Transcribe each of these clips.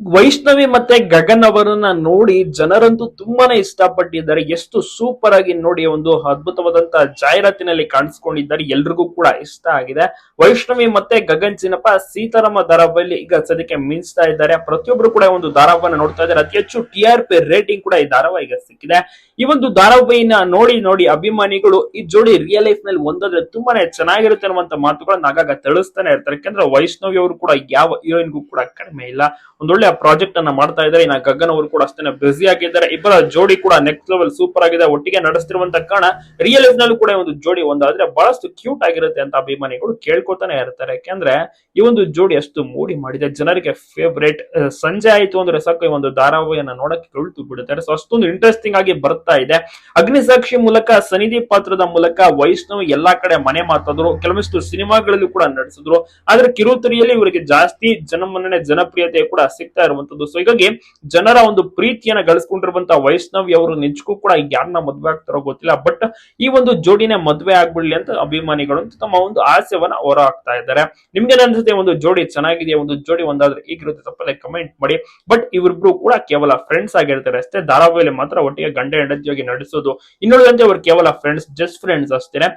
ವೈಷ್ಣವಿ ಮತ್ತೆ ಗಗನ್ ಅವರನ್ನ ನೋಡಿ ಜನರಂತೂ ತುಂಬಾನೇ ಇಷ್ಟಪಟ್ಟಿದ್ದಾರೆ. ಎಷ್ಟು ಸೂಪರ್ ಆಗಿ ನೋಡಿ ಒಂದು ಅದ್ಭುತವಾದಂತಹ ಜಾಹೀರಾತಿನಲ್ಲಿ ಕಾಣಿಸ್ಕೊಂಡಿದ್ದಾರೆ. ಎಲ್ರಿಗೂ ಕೂಡ ಇಷ್ಟ ಆಗಿದೆ. ವೈಷ್ಣವಿ ಮತ್ತೆ ಗಗನ್ ಚಿನ್ನಪ್ಪ ಸೀತಾರಾಮ ಧಾರಾವಾಹಿಯಲ್ಲಿ ಈಗ ಸದ್ಯಕ್ಕೆ ಮಿಂಚ್ತಾ ಇದ್ದಾರೆ. ಪ್ರತಿಯೊಬ್ರು ಕೂಡ ಒಂದು ಧಾರಾವಾಹಿನ ನೋಡ್ತಾ ಇದ್ದಾರೆ. ಅತಿ ಹೆಚ್ಚು ಟಿ ರೇಟಿಂಗ್ ಕೂಡ ಈ ಧಾರಾವಾಹಿಗೆ ಸಿಕ್ಕಿದೆ. ಈ ಒಂದು ಧಾರಾವಾಹಿನ ನೋಡಿ ನೋಡಿ ಅಭಿಮಾನಿಗಳು ಈ ಜೋಡಿ ರಿಯಲ್ ಲೈಫ್ನಲ್ಲಿ ಒಂದಾದ್ರೆ ತುಂಬಾನೇ ಚೆನ್ನಾಗಿರುತ್ತೆ ಅನ್ನುವಂತ ಮಾತುಗಳನ್ನ ಆಗಾಗ ತಿಳಿಸ್ತಾನೆ ಇರ್ತಾರೆ. ಯಾಕಂದ್ರೆ ವೈಷ್ಣವಿ ಅವರು ಕೂಡ ಯಾವ ಹೀರೋಯಿನ್ಗೂ ಕೂಡ ಕಡಿಮೆ ಇಲ್ಲ. ಒಂದೊಳ್ಳೆ ಪ್ರಾಜೆಕ್ಟ್ ಅನ್ನ ಮಾಡ್ತಾ ಇದ್ದಾರೆ. ಇನ್ನ ಗಗನ್ ಅವರು ಕೂಡ ಅಷ್ಟೇ ಬ್ಯುಸಿ ಆಗಿದ್ದಾರೆ. ಇಬ್ಬರ ಜೋಡಿ ಕೂಡ ನೆಕ್ಸ್ಟ್ ಲೆವೆಲ್ ಸೂಪರ್ ಆಗಿದೆ. ಒಟ್ಟಿಗೆ ನಡೆಸ್ತಿರುವಂತ ಕಾರಣ ರಿಯಲ್ ಲೈಫ್ ನಲ್ಲೂ ಕೂಡ ಒಂದು ಜೋಡಿ ಒಂದಾದ್ರೆ ಬಹಳಷ್ಟು ಕ್ಯೂಟ್ ಆಗಿರುತ್ತೆ ಅಂತ ಅಭಿಮಾನಿಗಳು ಕೇಳ್ಕೊತಾನೆ ಇರ್ತಾರೆ. ಯಾಕಂದ್ರೆ ಈ ಒಂದು ಜೋಡಿ ಅಷ್ಟು ಮೂಡಿ ಮಾಡಿದೆ. ಜನರಿಗೆ ಫೇವ್ರೇಟ್ ಸಂಜೆ ಆಯ್ತು ಅಂದ್ರೆ ಸಾಕು ಈ ಒಂದು ಧಾರಾವಾಹಿಯನ್ನ ನೋಡಕ್ಕೆ ಕಳ್ತು ಬಿಡುತ್ತಾರೆ ಸೊ ಅಷ್ಟೊಂದು ಇಂಟ್ರೆಸ್ಟಿಂಗ್ ಆಗಿ ಬರ್ತಾ ಇದೆ. ಅಗ್ನಿಸಾಕ್ಷಿ ಮೂಲಕ ಸನಿಧಿ ಪಾತ್ರದ ಮೂಲಕ ವೈಷ್ಣವ್ ಎಲ್ಲಾ ಕಡೆ ಮನೆ ಮಾತಾದ್ರು. ಕೆಲವೊಂದಿಷ್ಟು ಸಿನಿಮಾಗಳಲ್ಲಿ ಕೂಡ ನಡೆಸಿದ್ರು. ಆದ್ರೆ ಕಿರುತೆರೆಯಲ್ಲಿ ಇವರಿಗೆ ಜಾಸ್ತಿ ಜನಮನ್ನಣೆ, ಜನಪ್ರಿಯತೆ ಕೂಡ ಸಿಗ್ತಾ ಇರುವಂತದ್ದು. ಸೊ ಹೀಗಾಗಿ ಜನರ ಒಂದು ಪ್ರೀತಿಯನ್ನ ಗಳಿಸ್ಕೊಂಡಿರುವಂತಹ ವೈಷ್ಣವಿ ಅವರು ನಿಜಕ್ಕೂ ಕೂಡ ಯಾರನ್ನ ಮದ್ವೆ ಆಗ್ತಾರೋ ಗೊತ್ತಿಲ್ಲ. ಬಟ್ ಈ ಒಂದು ಜೋಡಿನೇ ಮದ್ವೆ ಆಗ್ಬಿಡ್ಲಿ ಅಂತ ಅಭಿಮಾನಿಗಳು ತಮ್ಮ ಒಂದು ಆಸೆವನ್ನ ಹೊರ ಹಾಕ್ತಾ ಇದ್ದಾರೆ. ನಿಮ್ಗೆ ಅನ್ಸುತ್ತೆ ಒಂದು ಜೋಡಿ ಚೆನ್ನಾಗಿದೆ ಒಂದು ಜೋಡಿ ಒಂದಾದ್ರೆ ಈಗಿರುತ್ತೆ ತಪ್ಪದೆ ಕಮೆಂಟ್ ಮಾಡಿ. ಬಟ್ ಇವರಿಬ್ರು ಕೂಡ ಕೇವಲ ಫ್ರೆಂಡ್ಸ್ ಆಗಿರ್ತಾರೆ ಅಷ್ಟೇ. ಧಾರಾವಾಹಿಯಲ್ಲಿ ಮಾತ್ರ ಒಟ್ಟಿಗೆ ಗಂಡ ಹೆಂಡತಿಯಾಗಿ ನಡೆಸೋದು. ಇನ್ನುಳಿದಂತೆ ಅವರು ಕೇವಲ ಫ್ರೆಂಡ್ಸ್ ಜಸ್ಟ್ ಫ್ರೆಂಡ್ಸ್ ಅಷ್ಟೇ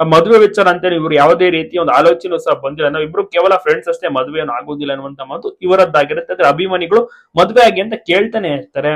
ಮದುವೆ ವಿಚಾರ ಅಂತ ಇವರು ಯಾವುದೇ ರೀತಿ ಒಂದು ಆಲೋಚನೆ ಸಹ ಬಂದಿಲ್ಲ. ಇಬ್ರು ಕೇವಲ ಫ್ರೆಂಡ್ಸ್ ಅಷ್ಟೇ ಮದುವೆ ಆಗೋದಿಲ್ಲ ಅನ್ನುವಂತ ಮಾತು ಇವರದ್ದಾಗಿರುತ್ತೆ. ಅಂದ್ರೆ ಅಭಿಮಾನಿಗಳು ಮದುವೆ ಆಗಿ ಅಂತ ಕೇಳ್ತಾನೆ ಇರ್ತಾರೆ.